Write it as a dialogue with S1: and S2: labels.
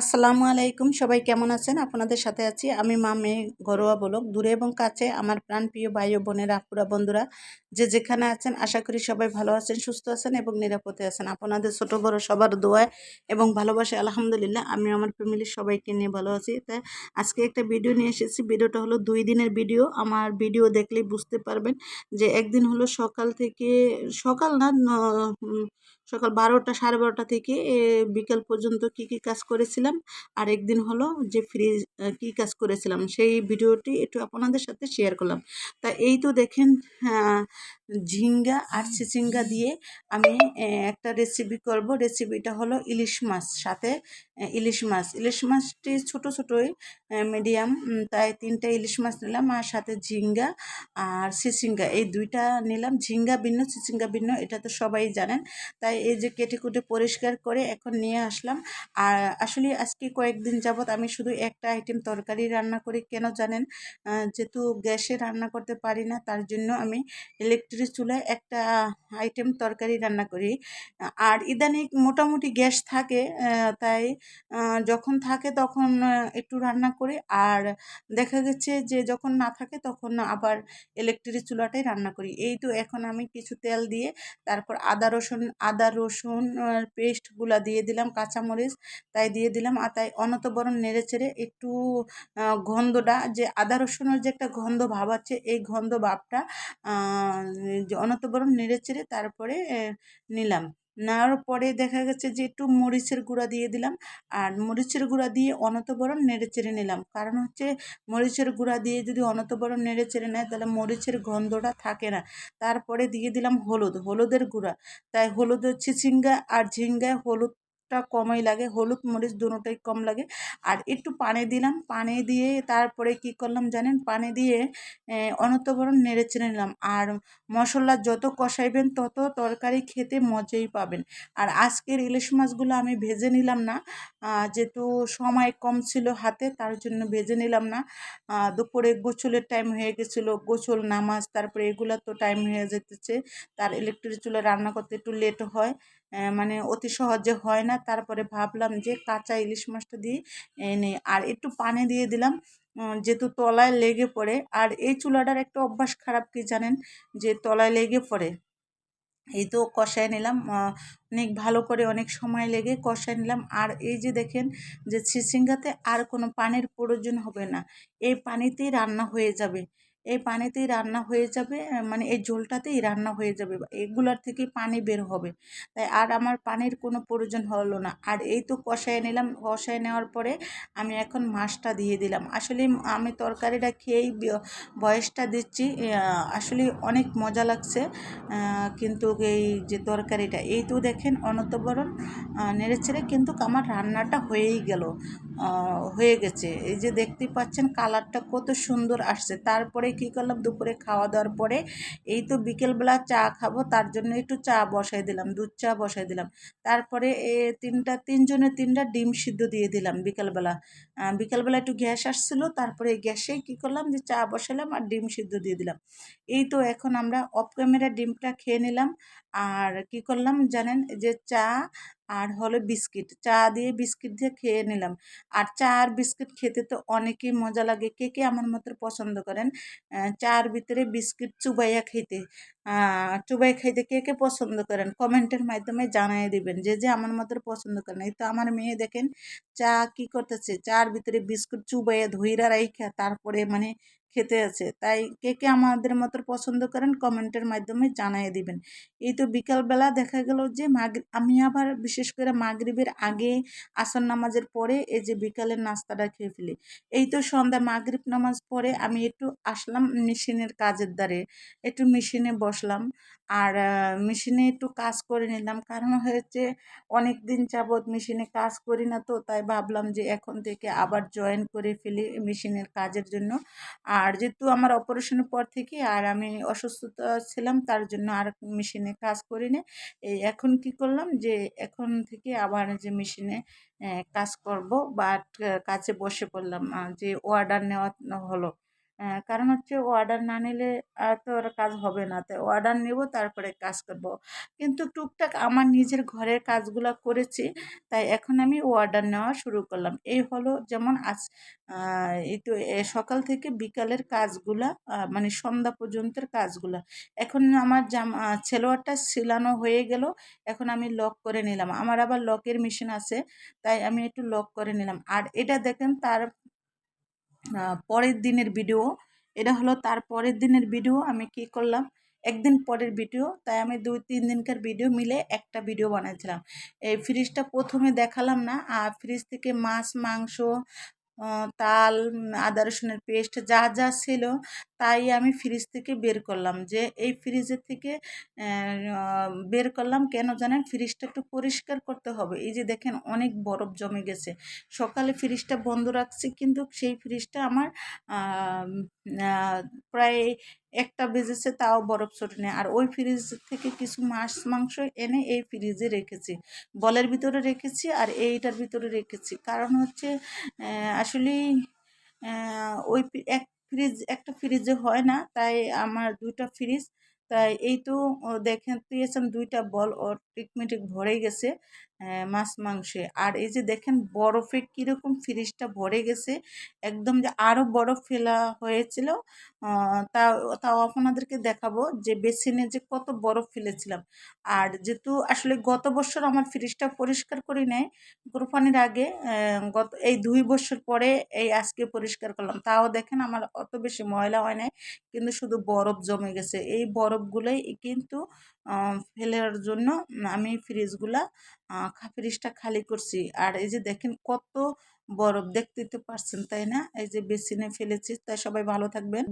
S1: আসসালামু আলাইকুম, সবাই কেমন আছেন? আপনাদের সাথে আছি আমি মা মেয়ে ঘরোয়া বলক দূরে এবং কাছে আমার প্রাণপ্রিয় ভাই ও বোনেরা আপুরা বন্ধুরা, যে যেখানে আছেন, আশা করি সবাই ভালো আছেন, সুস্থ আছেন এবং নিরাপদে আছেন। আপনাদের ছোট বড় সবার দোয়ায় এবং ভালোবাসে আলহামদুলিল্লাহ আমি আমার ফ্যামিলির সবাইকে নিয়ে ভালো আছি। তাই আজকে একটা ভিডিও নিয়ে এসেছি, ভিডিওটা হলো দুই দিনের ভিডিও। আমার ভিডিও দেখলেই বুঝতে পারবেন যে একদিন হলো সকাল থেকে, সকাল না সকাল বারোটা সাড়ে বারোটা থেকে বিকাল পর্যন্ত কি কি কাজ করেছিলাম আর একদিন হলো যে ফ্রি কি কাজ করেছিলাম, সেই ভিডিওটি একটু আপনাদের সাথে শেয়ার করলাম। তা এই তো দেখেন ঝিঙ্গা আর চিচিঙ্গা দিয়ে আমি একটা রেসিপি করব। রেসিপিটা হলো ইলিশ মাছ, সাথে ইলিশ মাছ। ইলিশ মাছটি ছোটো ছোটোই মিডিয়াম তাই তিনটা ইলিশ মাছ নিলাম আর সাথে ঝিঙ্গা আর চিচিঙ্গা। এই দুইটা নিলাম। ঝিঙ্গা ভিন্ন, চিচিঙ্গা ভিন্ন, এটা তো সবাই জানেন। তাই এই যে কেটে কুটে পরিষ্কার করে এখন নিয়ে আসলাম। আর আসলে আজকে কয়েকদিন যাবৎ আমি শুধু একটা আইটেম তরকারি রান্না করি। কেন জানেন? যেহেতু গ্যাসে রান্না করতে পারি না, তার জন্য আমি ইলেকট্রিক চুলায় একটা আইটেম তরকারি রান্না করি। আর ইদানিং মোটামুটি গ্যাস থাকে তাই যখন থাকে তখন একটু রান্না করি। আর দেখা গেছে যে যখন না থাকে তখন আবার ইলেকট্রিক চুলাটাই রান্না করি। এই তো এখন আমি কিছু তেল দিয়ে, তারপর আদা রসুন আদা রসুন পেস্টগুলা দিয়ে দিলাম, কাঁচামরিচ, তাই দিয়ে দিলাম। আর তাই অনতবরণ নেড়ে চেড়ে একটু গন্ধটা, যে আদা রসুনের যে একটা গন্ধ ভাব আছে, এই গন্ধ ভাবটা যে অনতবরণ নেড়ে চেড়ে তারপরে নিলাম। নেওয়ার পরে দেখা গেছে যে একটু মরিচের গুঁড়া দিয়ে দিলাম আর মরিচের গুঁড়া দিয়ে অনতবরণ নেড়ে চেড়ে নিলাম। কারণ হচ্ছে মরিচের গুঁড়া দিয়ে যদি অনতবরণ নেড়ে চেড়ে নেয় তাহলে মরিচের গন্ধটা থাকে না। তারপরে দিয়ে দিলাম হলুদ, হলুদের গুঁড়া। তাই হলুদের চিচিঙ্গা আর ঝিঙ্গায় হলুদ টা কমই লাগে, হলুদ মরিচ দুটোই কম লাগে। আর একটু পানি দিলাম, পানি দিয়ে তারপরে কি করলাম জানেন? পানি দিয়ে অনতবরণ নেড়ে চেড়ে নিলাম। আর মশলা যত কষাইবেন তত তরকারি খেতে মজাই পাবেন। আর আজকের ইলিশ মাছগুলো আমি ভেজে নিলাম না। যেহেতু সময় কম ছিল হাতে, তার জন্য ভেজে নিলাম না। দুপুরে গোছলের টাইম হয়ে গেছিল গোছল নামাজ, তারপরে এগুলো তো টাইম হয়ে যেতেছে। তার ইলেকট্রিক চুলা রান্না করতে একটু লেট হয়। মানে অতি সহজে হয় না। তারপরে ভাবলাম যে কাঁচা ইলিশ মাছটা দিয়ে এনে আর একটু পানি দিয়ে দিলাম যেহেতু তলায় লেগে পড়ে। আর এই চুলাটার একটা অভ্যাস খারাপ কি জানেন? যে তলায় লেগে পড়ে। এই তো কষায় নিলাম অনেক ভালো করে অনেক সময় লেগে কষায় নিলাম। আর এই যে দেখেন যে ছিসিঙ্গাতে আর কোনো পানির প্রয়োজন হবে না। এই পানিতেই রান্না হয়ে যাবে। এই পানিতেই রান্না হয়ে যাবে মানে এই ঝোলটাতেই রান্না হয়ে যাবে এগুলার থেকে পানি বের হবে। তাই আর আমার পানির কোনো প্রয়োজন হলো না। আর এই তো কষায় নিলাম, কষায় নেওয়ার পরে আমি এখন মাছটা দিয়ে দিলাম। আসলে আমি তরকারিটা খেয়েই বয়সটা দিচ্ছি আসলে অনেক মজা লাগছে কিন্তু এই যে তরকারিটা, এই তো দেখেন অনতবরণ নেড়ে কিন্তু আমার রান্নাটা হয়েই গেল। হয়ে গেছে। এই যে দেখতে পাচ্ছেন কালারটা কত সুন্দর আসছে। তারপরে কী করলাম? দুপুরে খাওয়া দাওয়ার পরে এই তো বিকেলবেলা চা খাব, তার জন্য একটু চা বসাই দিলাম, দুধ চা বসাই দিলাম। তারপরে এ তিনটা, তিনজনে তিনটা ডিম সিদ্ধ দিয়ে দিলাম বিকেলবেলা। বিকেলবেলা একটু গ্যাস আসছিল, তারপরে গ্যাসে কী করলাম যে চা বসালাম আর ডিম সিদ্ধ দিয়ে দিলাম। এই তো এখন আমরা অফ ক্যামেরা ডিমটা খেয়ে নিলাম। আর কি করলাম জানেন? যে চা আর হলো বিস্কিট। চা দিয়ে বিস্কিট দিয়ে খেয়ে নিলাম। আর চা আর বিস্কিট খেতে তো অনেকই মজা লাগে। কে কে আমার মতো পছন্দ করেন? চার ভিতরে বিস্কিট চুবাইয়া খেতে চুবাই খাইতে কে কে পছন্দ করেন? কমেন্টের মাধ্যমে জানাই দিবেন। যে যে আমার মতো পছন্দ করেন এই তো আমার মেয়ে দেখেন, চা কি করতেছে? চার ভিতরে বিস্কুট চুবাইয়া ধুইরা রাইখা, তারপরে মানে খেতে আছে, তাই কে কে আমাদের মতো পছন্দ করেন কমেন্টের মাধ্যমে জানাই দিবেন। এই তো বিকালবেলা দেখা গেল যে মাগ আমি আবার বিশেষ করে মাগরিবের আগে আসর নামাজের পরে এই যে বিকালের নাস্তাটা খেয়ে ফেলি। এই তো সন্ধ্যা মাগরিব নামাজ পরে আমি একটু আসলাম মেশিনের কাজের দ্বারে, একটু মেশিনে বসলাম। আর মেশিনে একটু কাজ করে নিলাম। কারণ হয়েছে অনেক দিন যাবৎ মেশিনে কাজ করি না তো, তাই ভাবলাম যে এখন থেকে আবার জয়েন করে ফেলি মেশিনের কাজের জন্য। আর যেহেতু আমার অপারেশনের পর থেকে আর আমি অসুস্থতা ছিলাম, তার জন্য আর মেশিনে কাজ করি না এই এখন কি করলাম যে এখন থেকে আবার যে মেশিনে কাজ করব। বা কাজে বসে পড়লাম যে অর্ডার নেওয়া হলো। কারণ হচ্ছে অর্ডার না নিলে আর তো ওর কাজ হবে না। তো অর্ডার নেব, তারপরে কাজ করব। কিন্তু টুকটাক আমার নিজের ঘরের কাজগুলো করেছি, তাই এখন আমি অর্ডার নেওয়া শুরু করলাম। এই হলো যেমন আজ এই তো সকাল থেকে বিকালের কাজগুলা মানে সন্ধ্যা পর্যন্তের কাজগুলা। এখন আমার জামা ছেলোয়ারটা সিলানো হয়ে গেল, এখন আমি লক করে নিলাম। আমার আবার লকের মেশিন আছে, তাই আমি একটু লক করে নিলাম। আর এটা দেখেন তার পরের দিনের ভিডিও। এটা হলো তার পরের দিনের ভিডিও, আমি কি করলাম? একদিন পরের ভিডিও, তাই আমি দুই, তিন দিনকার ভিডিও মিলে একটা ভিডিও বানাইছিলাম। এই ফ্রিজটা প্রথমে দেখালাম না, আর ফ্রিজ থেকে মাছ, মাংস তাল, আদা, রসুনের পেস্ট যা যা ছিল তাই আমি ফ্রিজ থেকে বের করলাম। যে এই ফ্রিজের থেকে বের করলাম কেন জানেন? ফ্রিজটা একটু পরিষ্কার করতে হবে। এই যে দেখেন অনেক বরফ জমে গেছে। সকালে ফ্রিজটা বন্ধ রাখছি কিন্তু সেই ফ্রিজটা আমার প্রায় একটা বেজেছে তাও বরফ ছোটেনি। আর ওই ফ্রিজ থেকে কিছু মাছ মাংস এনে এই ফ্রিজে রেখেছি। বলের ভিতরে রেখেছি আর এইটার ভিতরে রেখেছি। কারণ হচ্ছে আহ, আসলেই ওই এক ফ্রিজ একটা ফ্রিজে হয় না তাই আমার দুইটা ফ্রিজ তাই এই তো দেখেন দিয়েছেন দুইটা বল অটোমেটিক ভরে গেছে। মাছ মাংসে। আর এই যে দেখেন বরফে কীরকম ফ্রিজটা ভরে গেছে, একদম যে আরও বরফ ফেলা হয়েছিল তা তাও আপনাদেরকে দেখাবো যে বেসিনে যে কত বরফ ফেলেছিলাম। আর যেহেতু আসলে গত বছর আমার ফ্রিজটা পরিষ্কার করি নাই, কোরবানির আগে গত, এই দুই বছর পরে এই আজকে পরিষ্কার করলাম। তাও দেখেন আমার অত বেশি ময়লা হয় নাই, কিন্তু শুধু বরফ জমে গেছে। এই বরফগুলোই কিন্তু ফেলার জন্য আমি ফ্রিজগুলা খা- ফ্রিজটা খালি করছি। আর এই যে দেখেন কত বরফ, দেখতে পারছেন, তাই না? এই যে বেসিনে ফেলেছি, তাই সবাই ভালো থাকবেন।